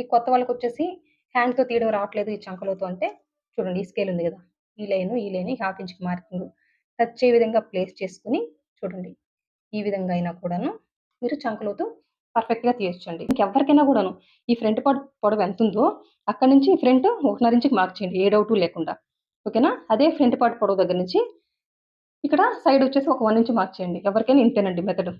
ఈ కొత్త వాళ్ళకి వచ్చేసి హ్యాండ్తో తీయడం రావట్లేదు ఈ చంకలోతో అంటే. చూడండి ఈ స్కేల్ ఉంది కదా. ఈ లైన్ ఈ లైన్ హాఫ్ ఇంచ్కి మార్కింగ్ టచ్ ఏ విధంగా ప్లేస్ చేసుకుని చూడండి. ఈ విధంగా అయినా కూడాను మీరు చంకలతో పర్ఫెక్ట్గా తీయొచ్చండి. ఇంకెవరికైనా కూడాను ఈ ఫ్రంట్ పార్ట్ పొడవు ఎంత ఉందో అక్కడ నుంచి ఫ్రంట్ ఒకటిన్నర ఇంచుకి మార్క్ చేయండి. ఏ డౌట్ లేకుండా. ఓకేనా? అదే ఫ్రంట్ పార్ట్ పొడవు దగ్గర నుంచి ఇక్కడ సైడ్ వచ్చేసి ఒక వన్ ఇంచ్ మార్క్ చేయండి. ఎవరికైనా ఇంతేనండి మెథడ్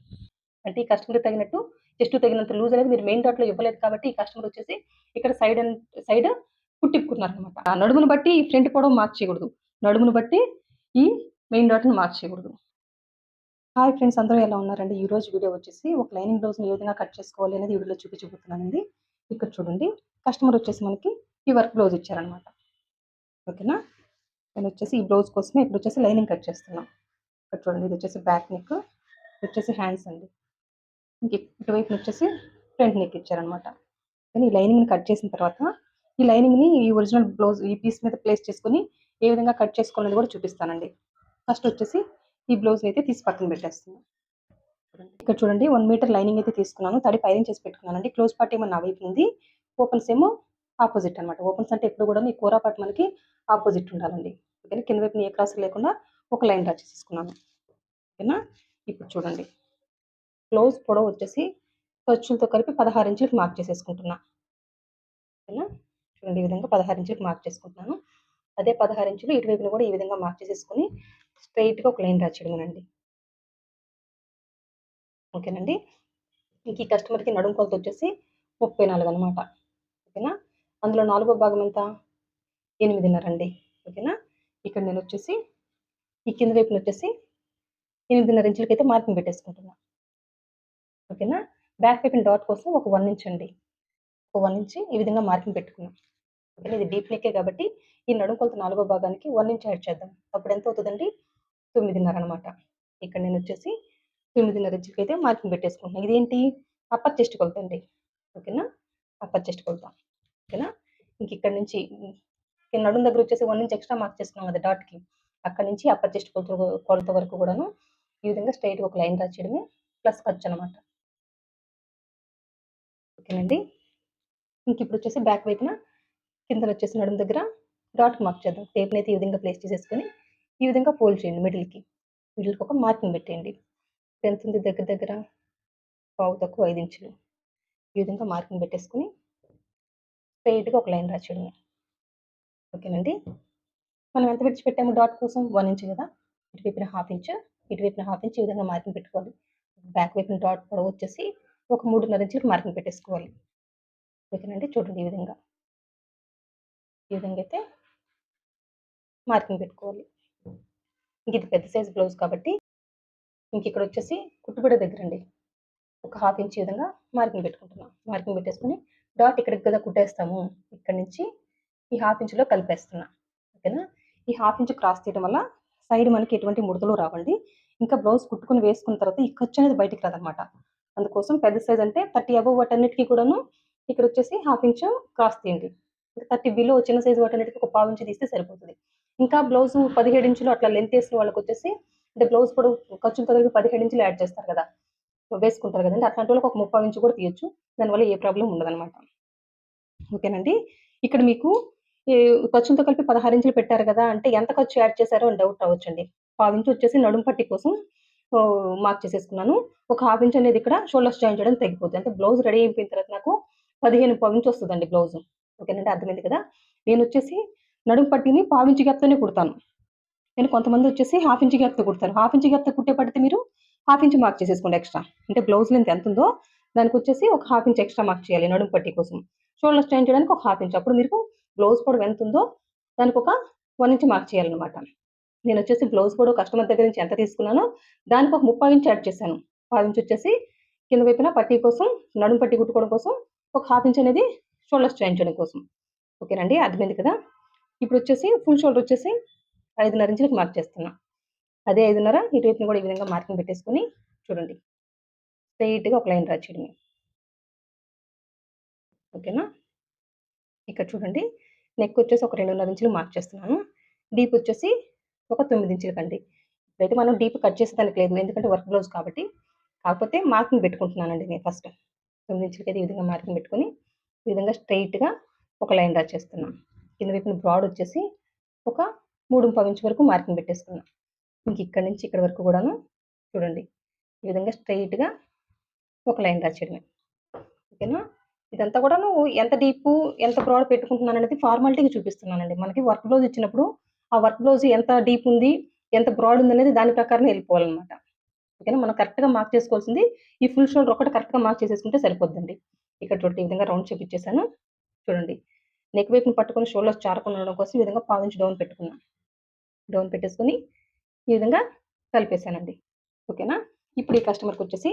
అంటే ఈ కస్టమర్ తగినట్టు చెస్ట్ తగినంత లూజ్ అనేది మీరు మెయిన్ డాట్లో ఇవ్వలేదు కాబట్టి ఈ కస్టమర్ వచ్చేసి ఇక్కడ సైడ్ అండ్ సైడ్ కుట్టిప్పుకున్నారు అనమాట ఆ నడుమును బట్టి ఈ ఫ్రంట్ పొడవు మార్చేయకూడదు నడుమును బట్టి ఈ మెయిన్ డాట్ని మార్చేయకూడదు హాయ్ ఫ్రెండ్స్ అందరూ ఎలా ఉన్నారండి? ఈ రోజు వీడియో వచ్చేసి ఒక లైనింగ్ బ్లౌజ్ని ఏ విధంగా కట్ చేసుకోవాలి అనేది వీడియోలో చూపించబోతున్నానండి ఇక్కడ చూడండి. కస్టమర్ వచ్చేసి మనకి ఈ వర్క్ బ్లౌజ్ ఇచ్చారనమాట ఓకేనా? నేను వచ్చేసి ఈ బ్లౌజ్ కోసమే ఇక్కడ వచ్చేసి లైనింగ్ కట్ చేస్తున్నాం. ఇక్కడ చూడండి ఇది వచ్చేసి బ్యాక్ నెక్ వచ్చేసి హ్యాండ్స్ అండి. ఇంక ఇటువైపు వచ్చేసి ఫ్రంట్ నెక్ ఇచ్చారనమాట కానీ ఈ లైనింగ్ని కట్ చేసిన తర్వాత ఈ లైనింగ్ని ఈ ఒరిజినల్ బ్లౌజ్ ఈ పీస్ మీద ప్లేస్ చేసుకుని ఏ విధంగా కట్ చేసుకోవాలనేది కూడా చూపిస్తానండి. ఫస్ట్ వచ్చేసి ఈ బ్లౌజ్ అయితే తీసి పక్కన పెట్టేస్తున్నాను ఇక్కడ చూడండి వన్ మీటర్ లైనింగ్ అయితే తీసుకున్నాను. తడి పైరింగ్ చేసి పెట్టుకున్నానండి. క్లోజ్ పార్ట్ ఏమో నా వైపు ఉంది. ఓపెన్స్ ఏమో ఆపోజిట్ అనమాట ఓపెన్స్ అంటే ఎప్పుడు కూడా ఈ కూర పార్ట్ మనకి ఆపోజిట్ ఉండాలండి. ఓకేనా? కింద వైపు ఏ క్రాస్ లేకుండా ఒక లైన్ డ్రా చేసేసుకున్నాను ఓకేనా? ఇప్పుడు చూడండి. క్లోజ్ పొడవు వచ్చేసి ఖర్చులతో కలిపి పదహారు ఇంచులకు మార్క్ చేసేసుకుంటున్నా. ఓకేనా? చూడండి ఈ విధంగా పదహారు ఇంచులకు మార్క్ చేసుకుంటున్నాను. అదే పదహారు ఇంచులు ఇటువైపున కూడా ఈ విధంగా మార్క్ చేసేసుకుని స్ట్రైట్గా ఒక లైన్ రాచేయడమేనండి ఓకేనండి? ఇంక ఈ కస్టమర్కి నడుము కొలత వచ్చేసి ముప్పై నాలుగు అనమాట ఓకేనా? అందులో నాలుగో భాగం ఎంత? ఎనిమిదిన్నర అండి. ఓకేనా? ఇక్కడ నేను వచ్చేసి ఈ కింద వైపున వచ్చేసి ఎనిమిదిన్నర ఇంచులకి అయితే మార్కింగ్ పెట్టేసుకుంటున్నాను ఓకేనా? బ్యాక్ వైపున డాట్ కోసం ఒక వన్ ఇంచ్ అండి. ఒక వన్ ఇంచ్ ఈ విధంగా మార్కింగ్ పెట్టుకున్నాం. ఓకేనా? ఇది డీప్ నెక్కే కాబట్టి ఈ నడుము కొలత నాలుగో భాగానికి వన్ ఇంచ్ యాడ్ చేద్దాం. అప్పుడు ఎంత అవుతుందండి? తొమ్మిదిన్నర అనమాట ఇక్కడ నేను వచ్చేసి తొమ్మిదిన్నర ఇంచులకి అయితే మార్కింగ్ పెట్టేసుకుంటున్నాను. ఇదేంటి? అప్పర్ చెస్ట్ కొలత అండి. ఓకేనా? అప్పర్ చెస్ట్ కొలత. ఓకేనా? ఇంక ఇక్కడ నుంచి నడుము దగ్గర వచ్చేసి వన్ ఇంచ్ ఎక్స్ట్రా మార్క్ చేసుకున్నాం కదా డాట్కి. అక్కడ నుంచి అప్పర్ చెస్ట్ కొలత కొలత వరకు కూడాను ఈ విధంగా స్ట్రైట్గా ఒక లైన్ రాచేయడమే ప్లస్ ఖర్చు అనమాట ఓకేనండి. ఇంక ఇప్పుడు వచ్చేసి బ్యాక్ వైపున కింద వచ్చేసి నడుము దగ్గర డాట్ మార్క్ చేద్దాం. టేప్ని అయితే ఈ విధంగా ప్లేస్ చేసేసుకొని ఈ విధంగా ఫోల్డ్ చేయండి మిడిల్కి. మిడిల్కి ఒక మార్కింగ్ పెట్టేయండి. ఎంత ఉంది దగ్గర దగ్గర పావు తక్కువ ఐదు ఇంచులు. ఈ విధంగా మార్కింగ్ పెట్టేసుకుని స్ట్రైట్గా ఒక లైన్ రాచేయడమే ఓకేనండి. మనం ఎంత విడిచిపెట్టాము డాట్ కోసం? వన్ ఇంచ్ కదా. ఇటువైపున హాఫ్ ఇంచ్ ఇటువైపున హాఫ్ ఇంచ్ ఈ విధంగా మార్కింగ్ పెట్టుకోవాలి. బ్యాక్ వైపున డాట్ పొడవు వచ్చేసి ఒక మూడున్నర ఇంచులకు మార్కింగ్ పెట్టేసుకోవాలి. ఓకేనండి? చూడండి ఈ విధంగా. ఈ విధంగా అయితే మార్కింగ్ పెట్టుకోవాలి. ఇంక ఇది పెద్ద సైజ్ బ్లౌజ్ కాబట్టి ఇంక ఇక్కడ వచ్చేసి కుట్టుబడి దగ్గర అండి ఒక హాఫ్ ఇంచ్ విధంగా మార్కింగ్ పెట్టుకుంటున్నాం. మార్కింగ్ పెట్టేసుకుని డాట్ ఇక్కడికి కదా కుట్టేస్తాము. ఇక్కడ నుంచి ఈ హాఫ్ ఇంచులో కలిపేస్తున్నా. ఓకేనా? ఈ హాఫ్ ఇంచ్ క్రాస్ తీయడం వల్ల సైడ్ మనకి ఎటువంటి ముడతలు రావండి. ఇంకా బ్లౌజ్ కుట్టుకుని వేసుకున్న తర్వాత ఈ ఖర్చు అనేది బయటికి రాదనమాట. అందుకోసం పెద్ద సైజ్ అంటే థర్టీ అబవ్ వాటన్నిటికీ కూడాను ఇక్కడ వచ్చేసి హాఫ్ ఇంచ్ క్రాస్ తీయండి. థర్టీ బిలో చిన్న సైజ్ వాటన్నిటికీ ఒక పావు ఇంచు తీస్తే సరిపోతుంది. ఇంకా బ్లౌజ్ పదిహేడు ఇంచులు అట్లా లెంత్ వేసిన వాళ్ళకి వచ్చేసి అంటే బ్లౌజ్ కూడా ఖర్చులతో కలిపి పదిహేడు ఇంచులు యాడ్ చేస్తారు కదా. వేసుకుంటారు కదండి. అట్లాంటి వాళ్ళకి ఒక ముప్పై ఇంచు కూడా తీయొచ్చు. దానివల్ల ఏ ప్రాబ్లం ఉండదన్నమాట. ఓకేనండి. ఇక్కడ మీకు ఖర్చులతో కలిపి పదహారు ఇంచులు పెట్టారు కదా అంటే ఎంత ఖర్చు యాడ్ చేశారో అని డౌట్ అవ్వచ్చండి పావు ఇంచు వచ్చేసి నడుము పట్టి కోసం మార్క్ చేసేసుకున్నాను. ఒక హాఫ్ ఇంచ్ అనేది ఇక్కడ షోల్డర్స్ జాయిన్ చేయడం తగ్గిపోతుంది అంటే బ్లౌజ్ రెడీ అయిపోయిన తర్వాత నాకు పదిహేను పావు వస్తుందండి బ్లౌజ్. ఓకేనండి? అర్థమైంది కదా? నేను వచ్చేసి నడుము పట్టిని పావు ఇంచు గ్యాప్తోనే కుడతాను. నేను కొంతమంది వచ్చేసి హాఫ్ ఇంచ్ గ్యాప్తో కుడతాను. హాఫ్ ఇంచ్ గ్యాప్తో కుట్టే పడితే మీరు హాఫ్ ఇంచ్ మార్క్ చేసేసుకోండి ఎక్స్ట్రా. అంటే బ్లౌజ్ లెంత్ ఎంత ఉందో దానికి వచ్చేసి ఒక హాఫ్ ఇంచ్ ఎక్స్ట్రా మార్క్ చేయాలి నడుము పట్టి కోసం. షోల్డర్ జాయిన్ చేయడానికి ఒక హాఫ్ ఇంచ్. అప్పుడు మీరు బ్లౌజ్ పొడవు ఎంత ఉందో దానికి ఒక వన్ ఇంచ్ మార్క్ చేయాలన్నమాట. నేను వచ్చేసి బ్లౌజ్ కూడా కస్టమర్ దగ్గర నుంచి ఎంత తీసుకున్నానో దానికి ఒక ముప్పై ఇంచ్ యాడ్ చేశాను. పావు ఇంచ్ వచ్చేసి కింద వైపున పట్టీ కోసం నడుము పట్టి కుట్టుకోవడం కోసం ఒక హాఫ్ ఇంచ్ అనేది షోల్డర్స్ చేయించడం కోసం. ఓకేనండి అర్థమైంది కదా? ఇప్పుడు వచ్చేసి ఫుల్ షోల్డర్ వచ్చేసి ఐదున్నర ఇంచులకు మార్క్ చేస్తున్నా. అదే ఐదున్నర ఇటువైపున కూడా ఈ విధంగా మార్కింగ్ పెట్టేసుకొని చూడండి. స్ట్రైట్గా ఒక లైన్ రాచేయడమే. ఓకేనా? ఇక్కడ చూడండి నెక్ వచ్చేసి ఒక రెండున్నర ఇంచులు మార్క్ చేస్తున్నాను. డీప్ వచ్చేసి ఒక తొమ్మిది ఇంచులకి అండి ఇప్పుడైతే మనం డీప్ కట్ చేసేదానికి లేదు. ఎందుకంటే వర్క్ బ్లౌజ్ కాబట్టి. కాకపోతే మార్కింగ్ పెట్టుకుంటున్నానండి నేను ఫస్ట్. తొమ్మిది ఇంచులకి అయితే ఈ విధంగా మార్కింగ్ పెట్టుకొని ఈ విధంగా స్ట్రైట్గా ఒక లైన్ డ్రా చేస్తున్నాం కింద వైపున బ్రాడ్ వచ్చేసి ఒక మూడు పావు ఇంచు వరకు మార్కింగ్ పెట్టేసుకున్నాం. ఇంక ఇక్కడ నుంచి ఇక్కడ వరకు కూడాను చూడండి. ఈ విధంగా స్ట్రైట్గా ఒక లైన్ డ్రా చేయడమే. ఓకేనా? ఇదంతా కూడాను ఎంత డీప్ ఎంత బ్రాడ్ పెట్టుకుంటున్నాను అనేది ఫార్మాలిటీగా చూపిస్తున్నానండి. మనకి వర్క్ బ్లౌజ్ ఇచ్చినప్పుడు ఆ వర్క్ బ్లౌజ్ ఎంత డీప్ ఉంది ఎంత బ్రాడ్ ఉంది అనేది దాని ప్రకారం వెళ్ళిపోవాలన్నమాట. ఓకేనా? మనం కరెక్ట్గా మార్క్ చేసుకోవాల్సింది ఈ ఫుల్ షోల్డర్ ఒకటి కరెక్ట్గా మార్క్ చేసేసుకుంటే సరిపోద్దండి. ఇక్కడ చూడండి ఈ విధంగా రౌండ్ చేపించేసాను చూడండి. నెక్ వైపుని పట్టుకుని షోల్డర్స్ చారకుండా ఉండడం కోసం ఈ విధంగా పావించి డౌన్ పెట్టుకున్నాను. డౌన్ పెట్టేసుకొని ఈ విధంగా కలిపేసానండి ఓకేనా? ఇప్పుడు ఈ కస్టమర్కి వచ్చేసి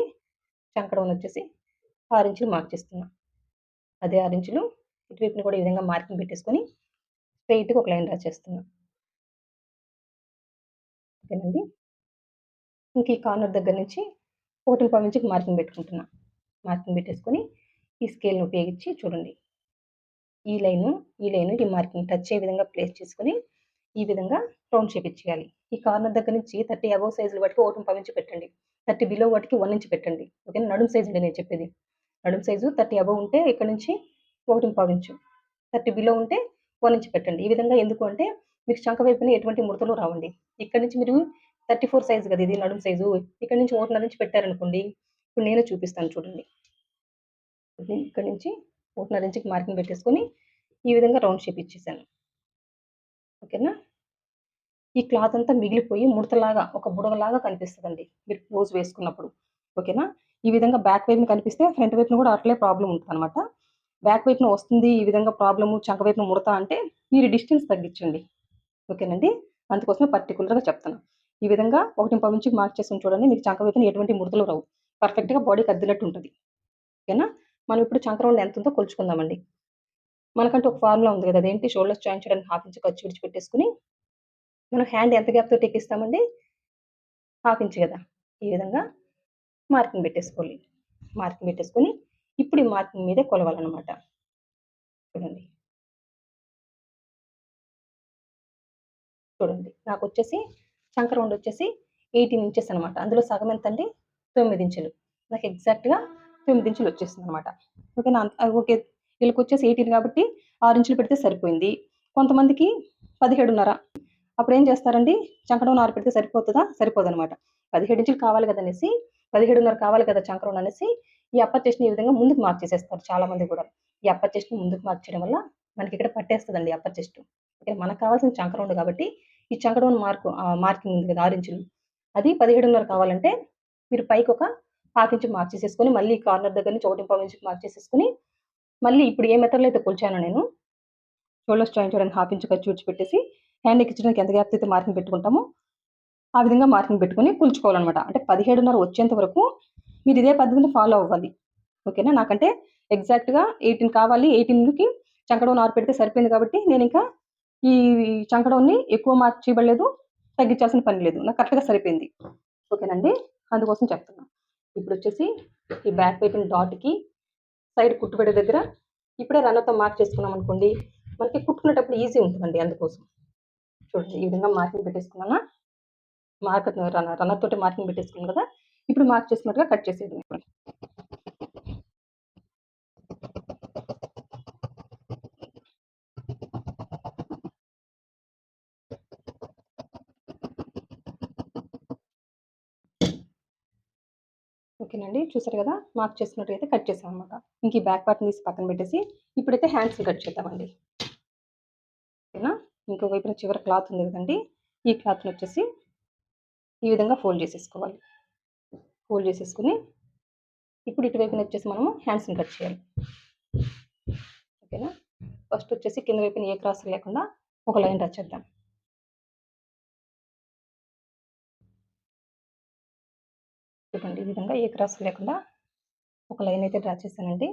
చంకడం వచ్చేసి ఆరు ఇంచులు మార్క్ చేస్తున్నా. అదే ఆరు ఇంచులు ఇటువైపుని కూడా ఈ విధంగా మార్కింగ్ పెట్టేసుకొని స్ట్రైట్గా ఒక లైన్ డ్రా చేస్తున్నాను ఓకేనండి. ఇంక ఈ కార్నర్ దగ్గర నుంచి ఒకటి పావు ఇంచుకి మార్కింగ్ పెట్టుకుంటున్నా. మార్కింగ్ పెట్టేసుకొని ఈ స్కేల్ని ఉపయోగించి చూడండి. ఈ లైను ఈ లైను ఈ మార్కింగ్ టచ్ అయ్యే విధంగా ప్లేస్ చేసుకొని ఈ విధంగా రౌండ్ షేప్ ఇచ్చేయాలి. ఈ కార్నర్ దగ్గర నుంచి థర్టీ అబౌవ్ సైజులు వాటికి ఒకటి పవించి పెట్టండి. థర్టీ బిలో వాటికి వన్ ఇంచ్ పెట్టండి. ఓకే నడుము సైజు నేను చెప్పేది. నడుము సైజు థర్టీ అబౌవ్ ఉంటే ఇక్కడ నుంచి ఒకటి పవించు థర్టీ బిలో ఉంటే వన్ ఇంచ్ పెట్టండి. ఈ విధంగా ఎందుకు అంటే మీకు చంక వైపున ఎటువంటి ముడతలు రావండి. ఇక్కడ నుంచి మీరు థర్టీ ఫోర్ సైజు కదా ఇది నడుము సైజు. ఇక్కడ నుంచి ఒకటిన్నర నుంచి పెట్టారనుకోండి ఇప్పుడు నేను చూపిస్తాను చూడండి. ఇక్కడ నుంచి ఒకటిన్నర ఇంచుకి మార్కింగ్ పెట్టేసుకొని ఈ విధంగా రౌండ్ షేప్ ఇచ్చేసాను. ఓకేనా? ఈ క్లాత్ అంతా మిగిలిపోయి ముడతలాగా ఒక బుడగలాగా కనిపిస్తుందండి. మీరు క్లోజ్ వేసుకున్నప్పుడు. ఓకేనా? ఈ విధంగా బ్యాక్ వైపున కనిపిస్తే ఫ్రంట్ వైపున కూడా అట్లే ప్రాబ్లం ఉంటుంది అనమాట బ్యాక్ వైపున వస్తుంది ఈ విధంగా ప్రాబ్లము చంక వైపున ముడత అంటే మీరు డిస్టెన్స్ తగ్గించండి. ఓకేనండి? అందుకోసమే పర్టికులర్గా చెప్తాను ఈ విధంగా ఒకటి పావు నుంచి మార్క్ చేసుకుని చూడండి. మీకు చంక ఎటువంటి ముడతలు రావు. పర్ఫెక్ట్గా బాడీకి అద్దినట్టు ఉంటుంది ఓకేనా? మనం ఇప్పుడు చంక ఎంత ఉందో కొలుచుకుందామండి. మనకంటే ఒక ఫార్ములా ఉంది కదా అదేంటి? షోల్డర్స్ జాయిన్ చేయడానికి హాఫ్ ఇంచ్ ఖర్చు విడిచిపెట్టేసుకుని మనం హ్యాండ్ ఎంత గ్యాప్తో టెక్కిస్తామండి? హాఫ్ ఇంచ్ కదా. ఈ విధంగా మార్కింగ్ పెట్టేసుకోవాలి. మార్కింగ్ పెట్టేసుకొని ఇప్పుడు ఈ మార్కింగ్ మీదే కొలవాలన్నమాట. చూడండి. చూడండి. నాకు వచ్చేసి చంక రౌండ్ వచ్చేసి ఎయిటీన్ ఇంచెస్ అనమాట అందులో సగం ఎంత అండి తొమ్మిది ఇంచులు. నాకు ఎగ్జాక్ట్గా తొమ్మిది ఇంచులు వచ్చేసింది అనమాట ఓకేనా? ఓకే. వీళ్ళకి వచ్చేసి ఎయిటీన్ కాబట్టి ఆరు ఇంచులు పెడితే సరిపోయింది. కొంతమందికి పదిహేడున్నర. అప్పుడు ఏం చేస్తారండి? చంకడం ఆరు పెడితే సరిపోతుందా? సరిపోదు అనమాట పదిహేడు ఇంచులు కావాలి కదా అనేసి పదిహేడున్నర కావాలి కదా చంకరం అనేసి ఈ అప్పర్ చెస్ట్ని ఈ విధంగా ముందుకు మార్క్ చేసేస్తారు చాలా మంది కూడా. ఈ అప్పర్ చెస్ట్ని ముందుకు మార్క్ చేయడం వల్ల మనకి ఇక్కడ పట్టేస్తుందండి అప్పర్ చెస్ట్. ఇక్కడ మనకు కావాల్సిన చంకరం కాబట్టి ఈ చంకరౌండ్ మార్క్ మార్కింగ్ ఉంది కదా ఆరు ఇంచులు అది పదిహేడున్నర కావాలంటే మీరు పైకి ఒక హాఫ్ ఇంచు మార్క్ చేసేసుకొని మళ్ళీ కార్నర్ దగ్గర నుంచి ఒకటి పావు ఇంచుకి మార్క్ చేసేసుకొని మళ్ళీ ఇప్పుడు ఏ మెథడ్లో అయితే కొలిచానో నేను షోల్డర్స్ జాయిన్ చేయడానికి హాఫ్ ఇంచు ఖర్చు విడిచిపెట్టేసి హ్యాండ్ ఎక్కించడానికి ఎంత గ్యాప్ అయితే మార్కింగ్ పెట్టుకుంటామో ఆ విధంగా మార్కింగ్ పెట్టుకొని కుల్చుకోవాలన్నమాట. అంటే పదిహేడున్నర వచ్చేంత వరకు మీరు ఇదే పద్ధతిని ఫాలో అవ్వాలి. ఓకేనా? నాకంటే ఎగ్జాక్ట్గా ఎయిటీన్ కావాలి. ఎయిటీన్కి చంకడం నారు పెడితే సరిపోయింది కాబట్టి నేను ఇంకా ఈ చంకడౌన్ని ఎక్కువ మార్క్ చేయబడలేదు తగ్గించాల్సిన పని లేదు. నాకు కరెక్ట్గా సరిపోయింది. ఓకేనండి? అందుకోసం చెప్తున్నా. ఇప్పుడు వచ్చేసి ఈ బ్యాక్ వైపున డాట్కి సైడ్ కుట్టుబడే దగ్గర ఇప్పుడే రన్నర్తో మార్క్ చేసుకున్నాం అనుకోండి మనకి కుట్టుకునేటప్పుడు ఈజీ ఉంటుందండి అందుకోసం. చూడండి ఈ విధంగా మార్కింగ్ పెట్టేసుకున్నానా? మార్క్ రన్నర్ తోటి మార్కింగ్ పెట్టేసుకున్నాం కదా? ఇప్పుడు మార్క్ చేసుకున్నట్టుగా కట్ చేసేది ఓకేనండి. చూసారు కదా? మార్క్ చేసుకున్నట్టయితే కట్ చేసాం అనమాట ఇంక ఈ బ్యాక్ పార్ట్ని తీసి పక్కన పెట్టేసి ఇప్పుడైతే హ్యాండ్స్ కట్ చేద్దామండి. ఓకేనా? ఇంకో వైపున చివరి క్లాత్ ఉంది కదండి. ఈ క్లాత్ని వచ్చేసి ఈ విధంగా ఫోల్డ్ చేసేసుకోవాలి. ఫోల్డ్ చేసేసుకుని ఇప్పుడు ఇటువైపున వచ్చేసి మనము హ్యాండ్స్ని కట్ చేయాలి. ఓకేనా? ఫస్ట్ వచ్చేసి కింద వైపున ఏ క్రాస్ లేకుండా ఒక లైన్ టచ్ చూడండి ఈ విధంగా ఏ క్రాస్ లేకుండా ఒక లైన్ అయితే డ్రా చేశానండి.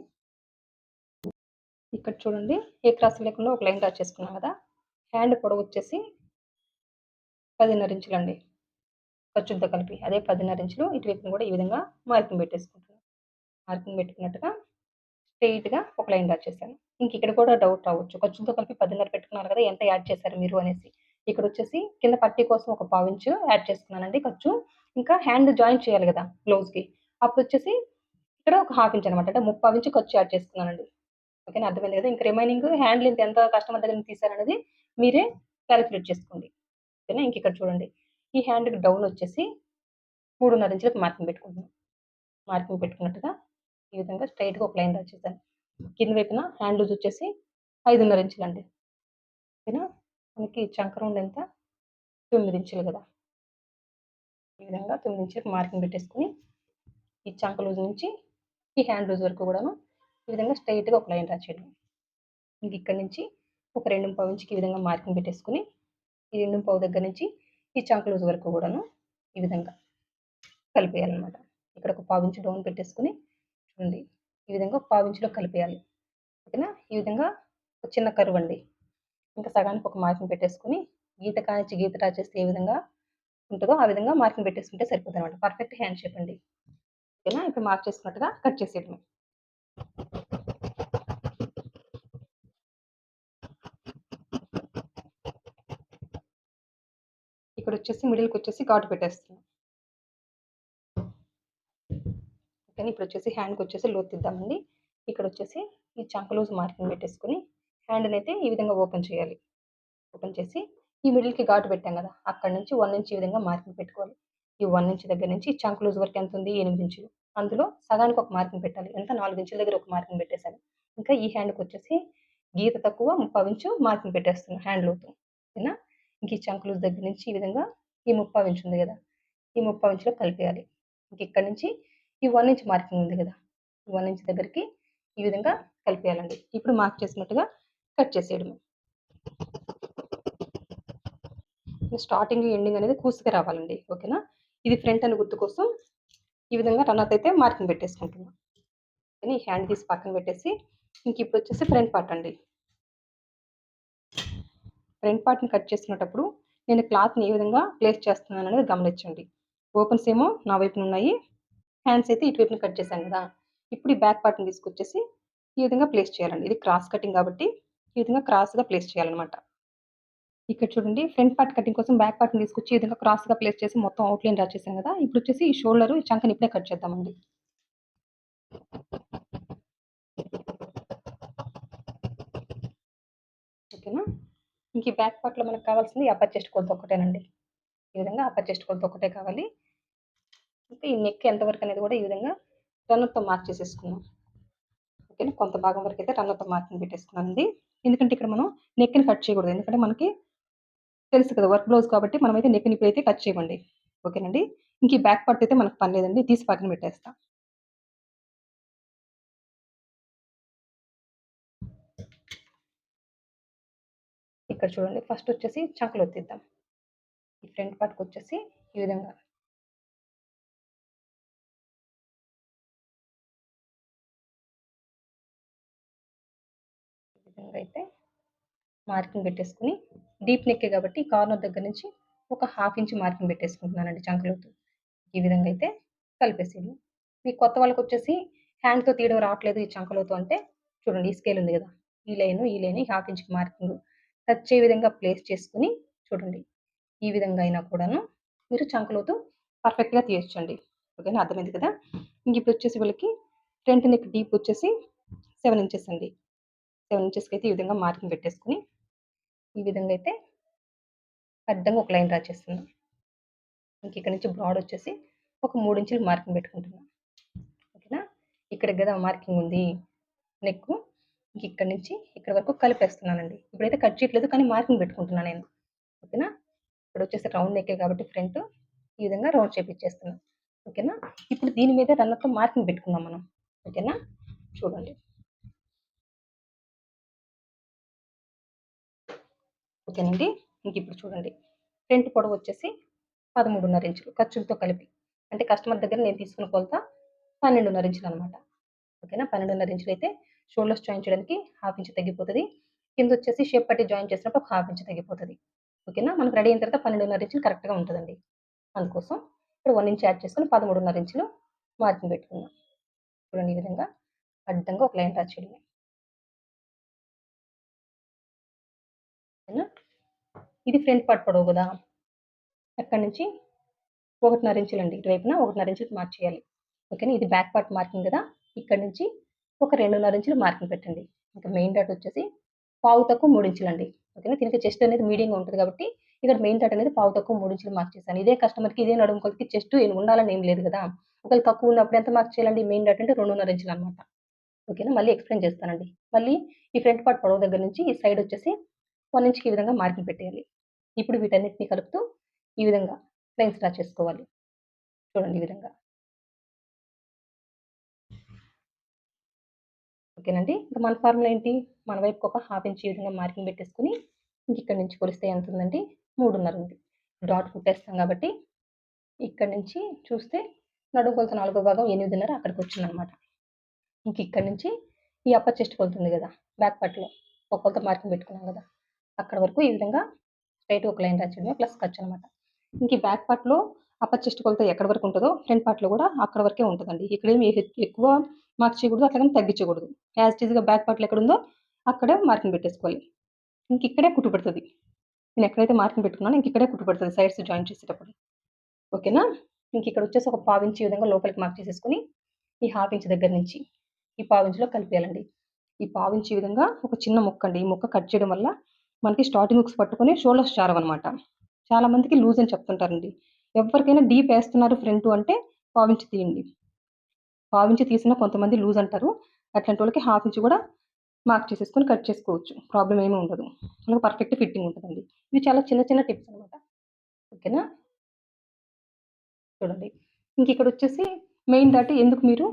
ఇక్కడ చూడండి ఏ క్రాస్ లేకుండా ఒక లైన్ డ్రా చేసుకున్నాం కదా హ్యాండ్ పొడవు వచ్చేసి పదిన్నర ఇంచులండి ఖర్చులతో కలిపి అదే పదిన్నర ఇంచులు ఇటువైపున కూడా ఈ విధంగా మార్కింగ్ పెట్టేసుకుంటున్నాను మార్కింగ్ పెట్టుకున్నట్టుగా స్ట్రెయిట్గా ఒక లైన్ డ్రా చేశాను. ఇంక ఇక్కడ కూడా డౌట్ రావచ్చు. ఖర్చులతో కలిపి పదిన్నర పెట్టుకున్నారు కదా ఎంత యాడ్ చేశారు మీరు అనేసి. ఇక్కడ వచ్చేసి కింద పట్టీ కోసం ఒక పావు ఇంచు యాడ్ చేసుకున్నానండి ఖర్చు. ఇంకా హ్యాండ్ జాయిన్ చేయాలి కదా బ్లౌజ్కి. అప్పుడు వచ్చేసి ఇక్కడ ఒక హాఫ్ ఇంచ్ అనమాట అంటే ముప్పావు ఇంచ్ ఖర్చు యాడ్ చేసుకున్నానండి. ఓకేనా? అర్థమైంది కదా? ఇంకా రిమైనింగ్ హ్యాండ్ లెంత్ ఎంత కస్టమర్ దగ్గర తీసారనేది మీరే క్యాలిక్యులేట్ చేసుకోండి. ఓకేనా? ఇంక ఇక్కడ చూడండి. ఈ హ్యాండ్కి డౌన్ వచ్చేసి మూడున్నర ఇంచులకు మార్కింగ్ పెట్టుకుంటున్నాను. మార్కింగ్ పెట్టుకున్నట్టుగా ఈ విధంగా స్ట్రైట్గా ఒక లైన్ రాసేసాను. కింద వైపున హ్యాండ్ లూజ్ వచ్చేసి ఐదున్నర ఇంచులు అండి ఓకేనా? మనకి రౌండ్ ఎంత? తొమ్మిది ఇంచులు కదా. ఈ విధంగా తొమ్మిది ఇంచులకు మార్కింగ్ పెట్టేసుకుని ఈ చంక లూజ్ నుంచి ఈ హ్యాండ్ లూజ్ వరకు కూడాను ఈ విధంగా స్ట్రైట్గా ఒక లైన్ రాసేయడం ఇంక ఇక్కడ నుంచి ఒక రెండు పావు ఇంచుకి ఈ విధంగా మార్కింగ్ పెట్టేసుకుని ఈ రెండు పావు దగ్గర నుంచి ఈ చంక లూజ్ వరకు కూడాను ఈ విధంగా కలిపేయాలన్నమాట. ఇక్కడ ఒక పావు ఇంచు డౌన్ పెట్టేసుకుని చూడండి. ఈ విధంగా ఒక పావు ఇంచులో కలిపేయాలి. ఓకేనా? ఈ విధంగా ఒక చిన్న కరువు అండి. ఇంకా సగానికి ఒక మార్కింగ్ పెట్టేసుకుని గీత కానిచ్చి గీత రాచేస్తే చేస్తే ఏ విధంగా ఉంటుందో ఆ విధంగా మార్కింగ్ పెట్టేసుకుంటే సరిపోతుంది అనమాట పర్ఫెక్ట్ హ్యాండ్ షేప్ అండి. ఓకేనా? ఇప్పుడు మార్క్ చేసుకున్నట్టుగా కట్ చేసేయడమే. ఇక్కడ వచ్చేసి మిడిల్కి వచ్చేసి ఘాటు పెట్టేస్తున్నాం. ఓకేనా? ఇప్పుడు వచ్చేసి హ్యాండ్కి వచ్చేసి లోతు తీద్దామండి. ఇక్కడ వచ్చేసి ఈ చంక లూజ్ మార్కింగ్ పెట్టేసుకుని హ్యాండ్ని అయితే ఈ విధంగా ఓపెన్ చేయాలి. ఓపెన్ చేసి ఈ మిడిల్కి ఘాటు పెట్టాం కదా! అక్కడ నుంచి వన్ ఇంచ్ ఈ విధంగా మార్కింగ్ పెట్టుకోవాలి. ఈ వన్ ఇంచ్ దగ్గర నుంచి చంక్ లూజ్ వరకు ఎంత ఉంది? ఎనిమిది ఇంచులు. అందులో సగానికి ఒక మార్కింగ్ పెట్టాలి. ఎంత? నాలుగు ఇంచుల దగ్గర ఒక మార్కింగ్ పెట్టేశాను. ఇంకా ఈ హ్యాండ్కి వచ్చేసి గీత తక్కువ ముప్పై ఇంచు మార్కింగ్ పెట్టేస్తున్నాను హ్యాండ్ లోతు. ఓకేనా ఇంక ఈ చంక్ లూజ్ దగ్గర నుంచి ఈ విధంగా ఈ ముప్పై ఇంచు ఉంది కదా! ఈ ముప్పై ఇంచులో కలిపేయాలి. ఇంక ఇక్కడ నుంచి ఈ వన్ ఇంచ్ మార్కింగ్ ఉంది కదా! ఈ వన్ ఇంచ్ దగ్గరికి ఈ విధంగా కలిపేయాలండి. ఇప్పుడు మార్క్ చేసినట్టుగా కట్ చేసేయడమే. స్టార్టింగ్ ఎండింగ్ అనేది కూసుగా రావాలండి ఓకేనా? ఇది ఫ్రంట్ అని గుర్తు కోసం ఈ విధంగా రన్నర్ అయితే మార్కింగ్ పెట్టేసుకుంటున్నాం. కానీ ఈ హ్యాండ్ తీసి పక్కన పెట్టేసి ఇంక ఇప్పుడు వచ్చేసి ఫ్రంట్ పార్ట్ అండి. ఫ్రంట్ పార్ట్ని కట్ చేసుకునేటప్పుడు నేను క్లాత్ని ఏ విధంగా ప్లేస్ చేస్తున్నాను అనేది గమనించండి. ఓపెన్స్ ఏమో నా వైపున ఉన్నాయి హ్యాండ్స్ అయితే ఇటువైపున కట్ చేశాను కదా. ఇప్పుడు ఈ బ్యాక్ పార్ట్ని తీసుకొచ్చేసి ఈ విధంగా ప్లేస్ చేయాలండి. ఇది క్రాస్ కటింగ్ కాబట్టి ఈ విధంగా క్రాస్గా ప్లేస్ చేయాలన్నమాట. ఇక్కడ చూడండి ఫ్రంట్ పార్ట్ కటింగ్ కోసం బ్యాక్ పార్ట్ని తీసుకొచ్చి ఈ విధంగా క్రాస్గా ప్లేస్ చేసి మొత్తం అవుట్లైన్ డ్రా చేసాం కదా ఇప్పుడు వచ్చేసి ఈ షోల్డర్ ఈ చంకని ఇప్పుడే కట్ చేద్దామండి. ఓకేనా ఇంక ఈ బ్యాక్ పార్ట్లో మనకు కావాల్సింది అప్పర్ చెస్ట్ కొలత ఒకటేనండి ఈ విధంగా అప్పర్ చెస్ట్ కొలత ఒకటే కావాలి. ఇంకా ఈ నెక్ ఎంతవరకు అనేది కూడా ఈ విధంగా రన్నర్తో మార్క్ చేసేసుకున్నాం ఓకేనా కొంత భాగం వరకు అయితే రన్నర్తో మార్కింగ్ పెట్టేసుకున్నానండి. ఎందుకంటే ఇక్కడ మనం నెక్ని కట్ చేయకూడదు. ఎందుకంటే మనకి తెలుసు కదా వర్క్ బ్లౌజ్ కాబట్టి మనమైతే నెక్ని ఇప్పుడైతే కట్ చేయమండి. ఓకేనండి? ఇంక ఈ బ్యాక్ పార్ట్ అయితే మనకు పని లేదండి. తీసి పక్కన పెట్టేస్తాం. ఇక్కడ చూడండి. ఫస్ట్ వచ్చేసి చంకలు ఒత్తిద్దాం. ఈ ఫ్రంట్ పార్ట్కి వచ్చేసి ఈ విధంగా. విధంగా అయితే మార్కింగ్ పెట్టేసుకుని డీప్ నెక్కే కాబట్టి కార్నర్ దగ్గర నుంచి ఒక హాఫ్ ఇంచ్ మార్కింగ్ పెట్టేసుకుంటున్నానండి చంకలోతు ఈ విధంగా అయితే కలిపేసేయండి. మీ కొత్త వాళ్ళకి వచ్చేసి హ్యాండ్తో తీయడం రావట్లేదు ఈ చంకలోతు అంటే చూడండి ఈ స్కేల్ ఉంది కదా. ఈ లైన్ ఈ line half inch marking touch అయ్యే విధంగా ప్లేస్ చేసుకుని చూడండి. ఈ విధంగా అయినా కూడాను మీరు చంకలోతు పర్ఫెక్ట్గా తీయొచ్చండి. ఓకేనా? అర్థమైంది కదా? ఇంక ఇప్పుడు వచ్చేసి వీళ్ళకి ఫ్రంట్ నెక్ డీప్ వచ్చేసి సెవెన్ ఇంచెస్ అండి. సెవెన్ ఇంచెస్కి అయితే ఈ విధంగా మార్కింగ్ పెట్టేసుకుని ఈ విధంగా అయితే అడ్డంగా ఒక లైన్ డ్రా చేస్తున్నాం ఇంక ఇక్కడ నుంచి బ్రాడ్ వచ్చేసి ఒక మూడు ఇంచులు మార్కింగ్ పెట్టుకుంటున్నాం. ఓకేనా? ఇక్కడ కదా మార్కింగ్ ఉంది. నెక్ ఇంక ఇక్కడ నుంచి ఇక్కడ వరకు కలిపేస్తున్నానండి. ఇప్పుడైతే కట్ చేయట్లేదు కానీ మార్కింగ్ పెట్టుకుంటున్నాను నేను. ఓకేనా? ఇక్కడ వచ్చేసి రౌండ్ నెక్కే కాబట్టి ఫ్రంట్ ఈ విధంగా రౌండ్ షేప్ ఇచ్చేస్తున్నాం. ఓకేనా? ఇప్పుడు దీని మీద రన్నర్తో మార్కింగ్ పెట్టుకుందాం మనం. ఓకేనా? చూడండి. ఓకేనండి? ఇంక ఇప్పుడు చూడండి. ఫ్రంట్ పొడవు వచ్చేసి పదమూడున్నర ఇంచులు ఖర్చులతో కలిపి. అంటే కస్టమర్ దగ్గర నేను తీసుకున్న కొలత పన్నెండున్నర ఇంచులు అనమాట ఓకేనా? పన్నెండున్నర ఇంచులు అయితే షోల్డర్స్ జాయిన్ చేయడానికి హాఫ్ ఇంచ్ తగ్గిపోతుంది. కింద వచ్చేసి షేప్ పట్టి జాయిన్ చేసినప్పుడు ఒక హాఫ్ ఇంచ్ తగ్గిపోతుంది. ఓకేనా? మనకు రెడీ అయిన తర్వాత పన్నెండున్నర ఇంచులు కరెక్ట్గా ఉంటుందండి. అందుకోసం ఇప్పుడు వన్ ఇంచ్ యాడ్ చేసుకొని పదమూడున్నర ఇంచులు మార్జిన్ పెట్టుకుందాం. చూడండి ఈ విధంగా అడ్డంగా ఒక లైన్ టచ్ చేయడమే. ఇది ఫ్రంట్ పార్ట్ పొడవు కదా. అక్కడి నుంచి ఒకటిన్నర ఇంచులు అండి ఇటువైపున ఒకటిన్నర ఇంచులు మార్క్ చేయాలి. ఓకేనా ఇది బ్యాక్ పార్ట్ మార్కింగ్ కదా. ఇక్కడ నుంచి ఒక రెండున్నర ఇంచులు మార్కింగ్ పెట్టండి. ఇంకా మెయిన్ డాట్ వచ్చేసి పావు తక్కువ మూడు ఇంచులండి. ఓకేనా దీనికి చెస్ట్ అనేది మీడియంగా ఉంటుంది కాబట్టి ఇక్కడ మెయిన్ డాట్ అనేది పావు తక్కువ మూడు ఇంచులు మార్క్ చేశాను. ఇదే కస్టమర్కి ఇదే నడుము చెస్ట్ చెస్ట్ ఉండాలని ఏం లేదు కదా. ఒకవేళ తక్కువ ఉన్నప్పుడు ఎంత మార్క్ చేయాలండి? మెయిన్ డాట్ అంటే రెండున్నర ఇంచులు అనమాట ఓకేనా మళ్ళీ ఎక్స్ప్లెయిన్ చేస్తానండి. మళ్ళీ ఈ ఫ్రంట్ పార్ట్ పొడవు దగ్గర నుంచి ఈ సైడ్ వచ్చేసి వన్ ఇంచ్కి ఈ విధంగా మార్కింగ్ పెట్టేయాలి. ఇప్పుడు వీటన్నిటిని కలుపుతూ ఈ విధంగా లైన్స్ డ్రా చేసుకోవాలి. చూడండి ఈ విధంగా. ఓకేనండి. ఇంకా మన ఫార్ములా ఏంటి? మన వైపుకి ఒక హాఫ్ ఇంచ్ ఈ విధంగా మార్కింగ్ పెట్టేసుకుని ఇంక ఇక్కడ నుంచి కొలిస్తే ఎంత ఉందండి? మూడున్నర ఉంది. డాట్ కుట్టేస్తాం కాబట్టి ఇక్కడ నుంచి చూస్తే నడుము కొలత నాలుగో భాగం ఎనిమిదిన్నర అక్కడికి వచ్చిందనమాట. ఇంక ఇక్కడ నుంచి ఈ అప్పర్ చెస్ట్ కొలుతుంది కదా బ్యాక్ పార్ట్లో. ఒక కొలత మార్కింగ్ పెట్టుకున్నాం కదా అక్కడ వరకు ఈ విధంగా స్ట్రైట్ ఒక లైన్ రాచడమే ప్లస్ ఖర్చు అనమాట ఇంక ఈ బ్యాక్ పార్ట్లో అప్పర్ చెస్ట్ కొలత ఎక్కడ వరకు ఉంటుందో ఫ్రంట్ పార్ట్లో కూడా అక్కడ వరకే ఉంటుందండి. ఇక్కడ ఏమి ఎక్కువ మార్క్ చేయకూడదు అట్లాగని తగ్గించకూడదు. యాజ్ టీజ్గా బ్యాక్ పార్ట్లో ఎక్కడ ఉందో అక్కడే మార్కింగ్ పెట్టేసుకోవాలి. ఇంక ఇక్కడే కుట్టు పెడుతుంది. నేను ఎక్కడైతే మార్కింగ్ పెట్టుకున్నానో ఇంక ఇక్కడే కుట్టుపెడుతుంది సైడ్స్ జాయిన్ చేసేటప్పుడు. ఓకేనా ఇంక ఇక్కడ వచ్చేసి ఒక పావు ఇంచ్ విధంగా లోపలికి మార్క్ చేసేసుకుని ఈ హాఫ్ ఇంచ్ దగ్గర నుంచి ఈ పావు ఇంచులో కలిపేయాలండి. ఈ పావు ఇంచ్ విధంగా ఒక చిన్న ముక్క అండి ఈ ముక్క కట్ చేయడం వల్ల మనకి స్టార్టింగ్ హుక్స్ పట్టుకొని షోల్డర్స్ చారవన్నమాట చాలా మందికి లూజ్ అని చెప్తుంటారండి. ఎవరికైనా డీప్ వేస్తున్నారు ఫ్రంట్ అంటే పావించి తీయండి. పావించి తీసినా కొంతమంది లూజ్ అంటారు. అట్లాంటి వాళ్ళకి హాఫ్ ఇంచ్ కూడా మార్క్ చేసేసుకొని కట్ చేసుకోవచ్చు. ప్రాబ్లం ఏమీ ఉండదు. మనకు పర్ఫెక్ట్ ఫిట్టింగ్ ఉంటుందండి. ఇవి చాలా చిన్న చిన్న టిప్స్ అనమాట ఓకేనా? చూడండి. ఇంక ఇక్కడ వచ్చేసి మెయిన్ దాటి ఎందుకు మీరు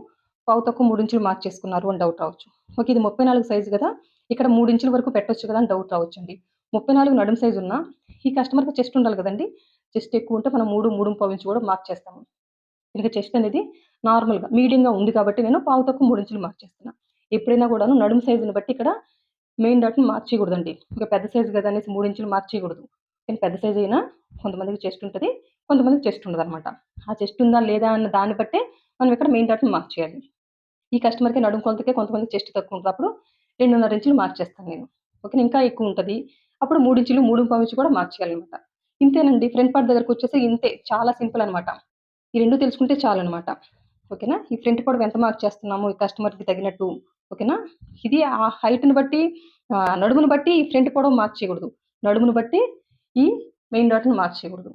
పావు తక్కువ మూడు ఇంచులు మార్క్ చేసుకున్నారు అని డౌట్ రావచ్చు. ఓకే ఇది ముప్పై నాలుగు సైజు కదా. ఇక్కడ మూడు ఇంచుల వరకు పెట్టొచ్చు కదా అని డౌట్ రావచ్చు అండి ముప్పై నాలుగు నడుము సైజు ఉన్న ఈ కస్టమర్కి చెస్ట్ ఉండాలి కదండి. చెస్ట్ ఎక్కువ ఉంటే మనం మూడు మూడు పావు ఇంచు కూడా మార్క్ చేస్తాము. ఇంకా చెస్ట్ అనేది నార్మల్గా మీడియంగా ఉంది కాబట్టి నేను పావు తక్కువ మూడు ఇంచులు మార్క్ చేస్తున్నా. ఎప్పుడైనా కూడాను నడుము సైజుని బట్టి ఇక్కడ మెయిన్ డాట్ని మార్క్ చేయకూడదండి. ఇంకా పెద్ద సైజు కదా అనేసి మూడు ఇంచులు మార్క్ చేయకూడదు. కానీ పెద్ద సైజు అయినా కొంతమందికి చెస్ట్ ఉంటుంది కొంతమందికి చెస్ట్ ఉండదు అనమాట ఆ చెస్ట్ ఉందా లేదా అన్న దాన్ని బట్టే మనం ఇక్కడ మెయిన్ డాట్ని మార్క్ చేయాలి. ఈ కస్టమర్కి నడుము కొంతకే కొంతమంది చెస్ట్ తక్కువ ఉంటుంది. అప్పుడు రెండున్నర ఇంచులు మార్చేస్తాను నేను. ఓకే ఇంకా ఎక్కువ ఉంటుంది అప్పుడు మూడు ఇంచులు మూడు పావు ఇంచు కూడా మార్చేయాలన్నమాట ఇంతేనండి. ఫ్రంట్ పార్ట్ దగ్గరకు వచ్చేసి ఇంతే. చాలా సింపుల్ అనమాట. ఈ రెండు తెలుసుకుంటే చాలు అనమాట ఓకేనా? ఈ ఫ్రంట్ పొడవు ఎంత మార్క్ చేస్తున్నాము? ఈ కస్టమర్కి తగినట్టు. ఓకేనా? ఇది ఆ హైట్ని బట్టి నడుమును బట్టి ఈ ఫ్రంట్ పొడవు మార్క్ చేయకూడదు నడుమును బట్టి ఈ మెయిన్ డాట్ని మార్క్ చేయకూడదు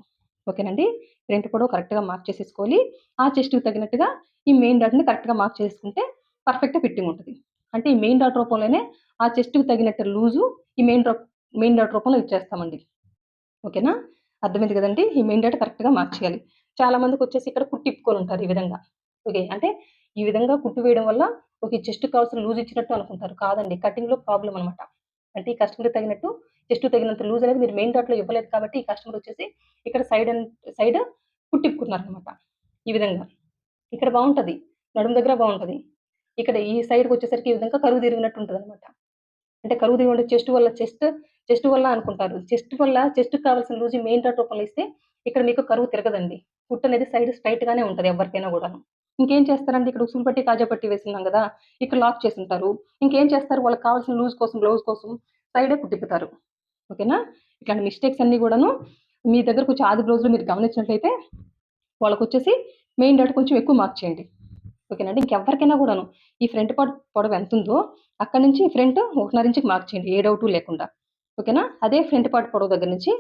ఓకేనండి? ఫ్రంట్ పొడవు కరెక్ట్గా మార్క్ చేసేసుకోవాలి. ఆ చెస్ట్కి తగినట్టుగా ఈ మెయిన్ డాట్ని కరెక్ట్గా మార్క్ చేసుకుంటే పర్ఫెక్ట్గా ఫిట్టింగ్ ఉంటుంది అంటే ఈ మెయిన్ డాట్ రూపంలోనే ఆ చెస్ట్కి తగినట్టు లూజు ఈ మెయిన్ డ్రాప్ మెయిన్ డాట్ రూపంలో ఇచ్చేస్తామండి ఓకేనా అర్థమైంది కదండి? ఈ మెయిన్ డాట్ కరెక్ట్గా మార్క్ చేయాలి చాలా మందికి వచ్చేసి ఇక్కడ కుట్టిప్పుకొని ఉంటారు ఈ విధంగా. ఓకే అంటే ఈ విధంగా కుట్టు వేయడం వల్ల ఒక చెస్ట్ కావాల్సిన లూజ్ ఇచ్చినట్టు అనుకుంటారు. కాదండి. కటింగ్లో ప్రాబ్లం అనమాట అంటే ఈ కస్టమర్ తగినట్టు చెస్ట్ తగినంత లూజ్ అనేది మీరు మెయిన్ డాట్లో ఇవ్వలేదు కాబట్టి ఈ కస్టమర్ వచ్చేసి ఇక్కడ సైడ్ అండ్ సైడ్ కుట్టిప్పుకున్నారు అనమాట ఈ విధంగా. ఇక్కడ బాగుంటుంది. నడుము దగ్గర బాగుంటుంది. ఇక్కడ ఈ సైడ్కి వచ్చేసరికి ఈ విధంగా కరువు తిరిగినట్టు ఉంటుంది అనమాట అంటే కరువు తిరిగి చెస్ట్ వల్ల చెస్ట్ చెస్ట్ వల్ల అనుకుంటారు. చెస్ట్ వల్ల చెస్ట్ కావాల్సిన లూజీ మెయిన్ డాట్ రూపంలో ఇస్తే ఇక్కడ మీకు కరువు తిరగదండి. ఫుట్ అనేది సైడ్ స్ట్రైట్ గానే ఉంటుంది ఎవరికైనా కూడా ఇంకేం చేస్తారండి? ఇక్కడ ఉసులు పట్టి కాజా పట్టి వేసినాం కదా ఇక్కడ లాక్ చేసి ఉంటారు ఇంకేం చేస్తారు? వాళ్ళకి కావాల్సిన లూజ్ కోసం బ్లౌజ్ కోసం సైడే కుట్టిపుతారు. ఓకేనా ఇట్లాంటి మిస్టేక్స్ అన్ని కూడాను మీ దగ్గరకు వచ్చి ఆది బ్లౌజ్లో మీరు గమనించినట్లయితే వాళ్ళకి వచ్చేసి మెయిన్ డాట్ కొంచెం ఎక్కువ మార్క్ చేయండి. ఓకేనండి ఇంకెవరికైనా కూడాను ఈ ఫ్రంట్ పార్ట్ పొడవు ఎంత ఉందో అక్కడ నుంచి ఫ్రంట్ ఒకటిన్నర ఇంచుకి మార్క్ చేయండి ఏ డౌట్ లేకుండా. ఓకేనా? అదే ఫ్రంట్ పార్ట్ పొడవు దగ్గర నుంచి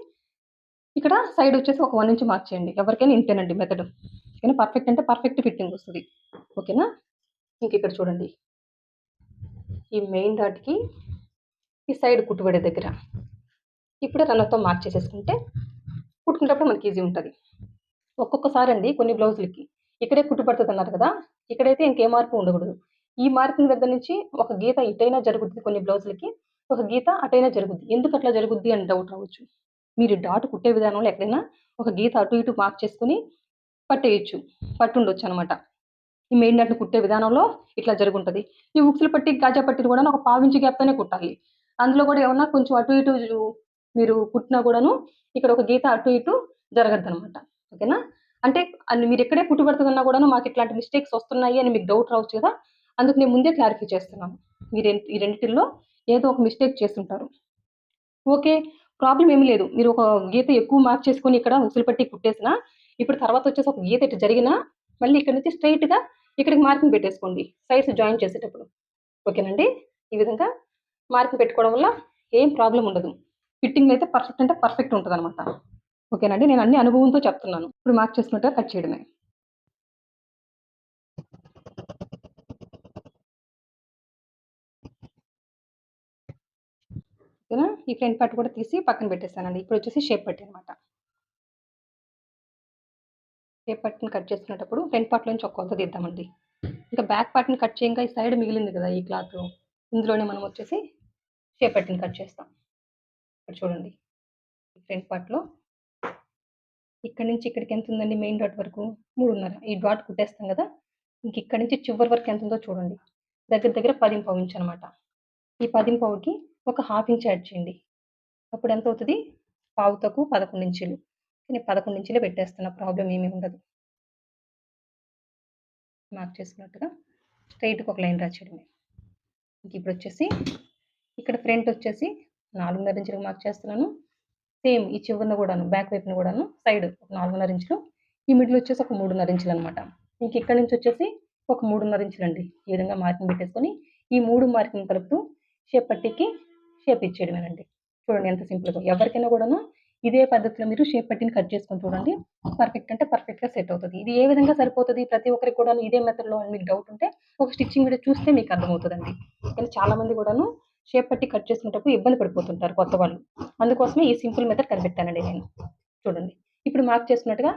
ఇక్కడ సైడ్ వచ్చేసి ఒక వన్ ఇంచ్ మార్క్ చేయండి. ఎవరికైనా ఇంతేనండి మెథడ్. ఓకేనా? పర్ఫెక్ట్ అంటే పర్ఫెక్ట్ ఫిట్టింగ్ వస్తుంది. ఓకేనా? ఇంక ఇక్కడ చూడండి. ఈ మెయిన్ డాట్కి ఈ సైడ్ కుట్టుబడే దగ్గర. ఇప్పుడే రన్నర్తో మార్క్ చేసేసుకుంటే కుట్టుకునేటప్పుడు మనకి ఈజీ ఉంటుంది. ఒక్కొక్కసారి అండి కొన్ని బ్లౌజులకి. ఇక్కడే కుట్టుపడుతుంది అన్నారు కదా? ఇక్కడైతే ఇంకే మార్పు ఉండకూడదు. ఈ మార్కింగ్ దగ్గర నుంచి ఒక గీత ఇటైనా జరుగుద్ది కొన్ని బ్లౌజులకి ఒక గీత అటైనా జరుగుద్ది. ఎందుకు అట్లా జరుగుద్ది అని డౌట్ రావచ్చు. మీరు డాట్ కుట్టే విధానంలో ఎక్కడైనా ఒక గీత అటు ఇటు మార్క్ చేసుకుని పట్టేయచ్చు. పట్టుండొచ్చు అనమాట ఈ మెయిన్ డాట్ని కుట్టే విధానంలో ఇట్లా జరుగుంటుంది. ఈ ఉక్సులు పట్టి గాజా పట్టిని కూడా ఒక పావించి గ్యాప్తోనే కుట్టాలి. అందులో కూడా ఏమన్నా కొంచెం అటు ఇటు మీరు కుట్టినా కూడాను ఇక్కడ ఒక గీత అటు ఇటు జరగద్దు అనమాట ఓకేనా? అంటే మీరు ఎక్కడే పుట్టుబడుతున్నా కూడా మాకు ఇట్లాంటి మిస్టేక్స్ వస్తున్నాయి అని మీకు డౌట్ రావచ్చు కదా అందుకు నేను ముందే క్లారిఫై చేస్తున్నాను. మీరు ఈ రెండింటిల్లో ఏదో ఒక మిస్టేక్ చేస్తుంటారు. ఓకే ప్రాబ్లం ఏమీ లేదు. మీరు ఒక గీత ఎక్కువ మార్క్ చేసుకొని ఇక్కడ ఉసులు పట్టి కుట్టేసిన ఇప్పుడు తర్వాత వచ్చేసి ఒక గీత ఇటు జరిగినా మళ్ళీ ఇక్కడ నుంచి స్ట్రైట్గా ఇక్కడికి మార్కింగ్ పెట్టేసుకోండి. సైడ్స్ జాయిన్ చేసేటప్పుడు. ఓకేనండి? ఈ విధంగా మార్కింగ్ పెట్టుకోవడం వల్ల ఏం ప్రాబ్లం ఉండదు. ఫిట్టింగ్ అయితే పర్ఫెక్ట్ అంటే పర్ఫెక్ట్ ఉంటుంది అనమాట ఓకేనండి నేను అన్ని అనుభవంతో చెప్తున్నాను. ఇప్పుడు మార్క్ చేసుకున్నట్టుగా కట్ చేయడమే. ఓకేనా? ఈ ఫ్రంట్ పార్ట్ కూడా తీసి పక్కన పెట్టేస్తానండి ఇప్పుడు వచ్చేసి షేప్ పట్టి అనమాట. షేప్ పట్టిని కట్ చేసుకునేటప్పుడు ఫ్రంట్ పార్ట్ నుంచి ఒక కొలత తీద్దామండి. ఇంకా బ్యాక్ పార్ట్ని కట్ చేయంగా ఈ సైడ్ మిగిలింది కదా ఈ క్లాత్. ఇందులోనే మనం వచ్చేసి షేప్ పట్టిని కట్ చేస్తాం. ఇక్కడ చూడండి. ఫ్రంట్ పార్ట్లో ఇక్కడ నుంచి ఇక్కడికి ఎంత ఉందండి మెయిన్ డాట్ వరకు? మూడున్నర. ఈ డాట్ కుట్టేస్తాం కదా? ఇంక ఇక్కడ నుంచి చివరి వరకు ఎంత ఉందో చూడండి. దగ్గర దగ్గర పది పావు ఇంచ్ అనమాట. ఈ పది ఒక హాఫ్ ఇంచ్ యాడ్ చేయండి. అప్పుడు ఎంత అవుతుంది? పావుతకు పదకొండు ఇంచులు. నేను పదకొండు ఇంచులే పెట్టేస్తున్నా. ప్రాబ్లం ఏమీ ఉండదు. మార్క్ చేసుకున్నట్టుగా స్ట్రైట్కి ఒక లైన్ రాచేయడమే ఇంక ఇప్పుడు వచ్చేసి ఇక్కడ ఫ్రంట్ వచ్చేసి నాలుగున్నర ఇంచులకు మార్క్ చేస్తున్నాను. సేమ్ ఈ చివరిన కూడాను బ్యాక్ వైపున కూడాను సైడ్ ఒక నాలుగున్నర ఇంచులు ఈ మిడిల్ వచ్చేసి ఒక మూడున్నర ఇంచులు అనమాట ఇంక ఇక్కడ నుంచి వచ్చేసి ఒక మూడున్నర ఇంచులు అండి ఈ విధంగా మార్కింగ్ పెట్టేసుకొని ఈ మూడు మార్కింగ్ కలుపుతూ షేప్ పట్టికి షేప్ ఇచ్చేయడమేనండి. చూడండి ఎంత సింపుల్గా. ఎవరికైనా కూడాను ఇదే పద్ధతిలో మీరు షేప్ పట్టిని కట్ చేసుకొని చూడండి పర్ఫెక్ట్ అంటే పర్ఫెక్ట్గా సెట్ అవుతుంది. ఇది ఏ విధంగా సరిపోతుంది? ప్రతి ఒక్కరికి కూడా ఇదే మెథడ్లో అని మీకు డౌట్ ఉంటే ఒక స్టిచ్చింగ్ వీడియో చూస్తే మీకు అర్థమవుతుందండి. కానీ చాలామంది కూడాను షేప్ పట్టి కట్ చేసుకునేటప్పుడు ఇబ్బంది పడిపోతుంటారు కొత్త వాళ్ళు. అందుకోసమే ఈ సింపుల్ మెథడ్ కనిపెట్టానండి నేను. చూడండి. ఇప్పుడు మార్క్ చేసుకున్నట్టుగా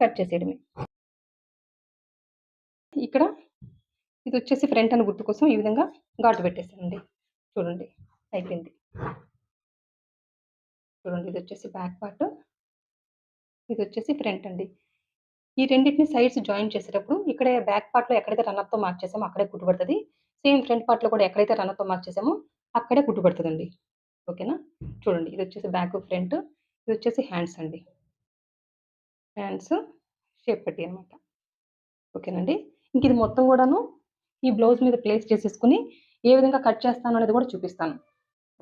కట్ చేసేయడమే. ఇక్కడ ఇది వచ్చేసి ఫ్రంట్ అని గుర్తు కోసం ఈ విధంగా ఘాటు పెట్టేసానండి చూడండి. అయిపోయింది. చూడండి. ఇది వచ్చేసి బ్యాక్ పార్ట్. ఇది వచ్చేసి ఫ్రంట్ అండి. ఈ రెండింటిని సైడ్స్ జాయిన్ చేసేటప్పుడు ఇక్కడే బ్యాక్ పార్ట్లో ఎక్కడైతే రన్నర్తో మార్క్ చేసామో అక్కడే గుర్తుపడుతుంది. సేమ్ ఫ్రంట్ పార్ట్లో కూడా ఎక్కడైతే రన్నర్తో మార్క్ చేసామో అక్కడే కుట్టుబడుతుందండి. ఓకేనా? చూడండి ఇది వచ్చేసి బ్యాక్ ఫ్రంట్ ఇది వచ్చేసి హ్యాండ్స్ అండి. హ్యాండ్స్ షేప్ పెట్టి అనమాట. ఓకేనండి? ఇంక ఇది మొత్తం కూడాను ఈ బ్లౌజ్ మీద ప్లేస్ చేసేసుకుని ఏ విధంగా కట్ చేస్తాను అనేది కూడా చూపిస్తాను.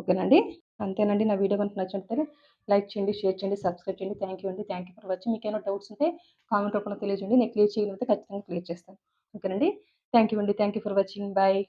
ఓకేనండి? అంతేనండి. నా వీడియో కనుక నచ్చినట్లయితే లైక్ చేయండి షేర్ చేయండి సబ్స్క్రైబ్ చేయండి. థ్యాంక్ యూ అండి. Thank you for watching. మీకు ఏమైనా డౌట్స్ ఉంటే కామెంట్ రూపంలో తెలియజేయండి. నేను క్లియర్ చేయగలిగితే ఖచ్చితంగా క్లియర్ చేస్తాను. ఓకేనండి? థ్యాంక్ యూ అండి. Thank you for watching. Bye.